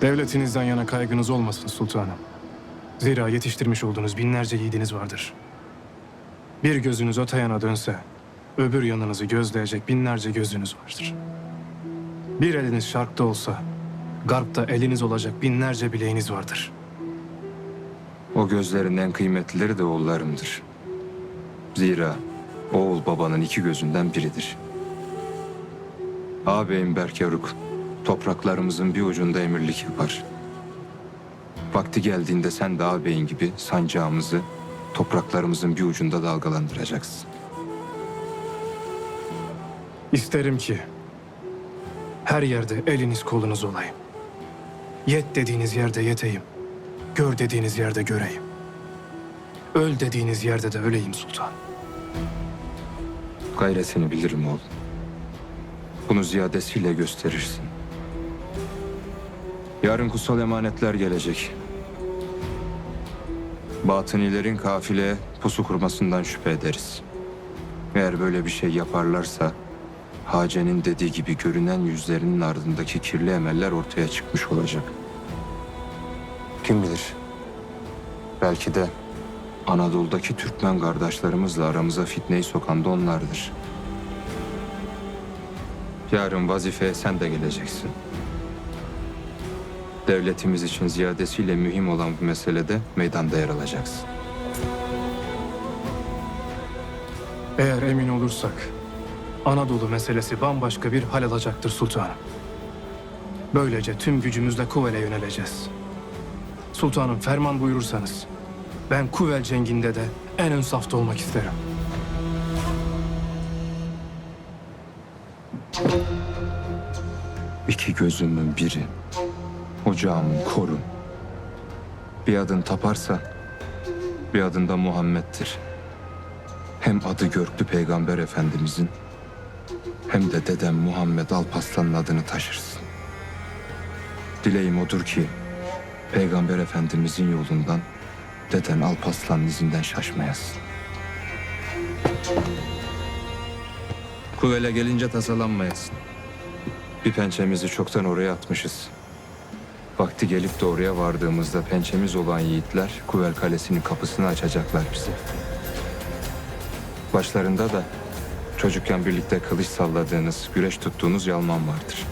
Devletinizden yana kaygınız olmasın sultanım. Zira yetiştirmiş olduğunuz binlerce yiğidiniz vardır. Bir gözünüz öte yana dönse, öbür yanınızı gözleyecek binlerce gözünüz vardır. Bir eliniz şarkta olsa, garpta eliniz olacak binlerce bileğiniz vardır. O gözlerin en kıymetlileri de oğullarımdır. Zira oğul babanın iki gözünden biridir. Ağabeyim Berkeruk, topraklarımızın bir ucunda emirlik yapar. Vakti geldiğinde sen de ağabeyin gibi sancağımızı topraklarımızın bir ucunda dalgalandıracaksın. İsterim ki her yerde eliniz kolunuz olayım. Yet dediğiniz yerde yeteyim. Gör dediğiniz yerde göreyim. Öl dediğiniz yerde de öleyim sultan. Gayretini bilirim oğlum. Bunu ziyadesiyle gösterirsin. Yarın kutsal emanetler gelecek. Batınilerin kafileye pusu kurmasından şüphe ederiz. Eğer böyle bir şey yaparlarsa Hace'nin dediği gibi görünen yüzlerinin ardındaki kirli emeller ortaya çıkmış olacak. Kim bilir? Belki de Anadolu'daki Türkmen kardeşlerimizle aramıza fitneyi sokan da onlardır. Yarın vazifeye sen de geleceksin. Devletimiz için ziyadesiyle mühim olan bu meselede meydanda yer alacaksın. Eğer emin olursak Anadolu meselesi bambaşka bir hal alacaktır sultanım. Böylece tüm gücümüzle Kuvel'e yöneleceğiz. Sultanım ferman buyurursanız ben Kuvel cenginde de en ön safta olmak isterim. İki gözümün biri, ocağımın koru. Bir adın taparsa, bir adın da Muhammed'dir. Hem adı Görklü Peygamber Efendimizin, hem de dedem Muhammed Alpaslan'ın adını taşırsın. Dileğim odur ki, Peygamber Efendimizin yolundan, deden Alpaslan'ın izinden şaşmayasın. Kuvele gelince tasalanmayasın. Bir pençemizi çoktan oraya atmışız. Vakti gelip de oraya vardığımızda pençemiz olan yiğitler Kuvel Kalesi'nin kapısını açacaklar bize. Başlarında da çocukken birlikte kılıç salladığınız, güreş tuttuğunuz Yalman vardır.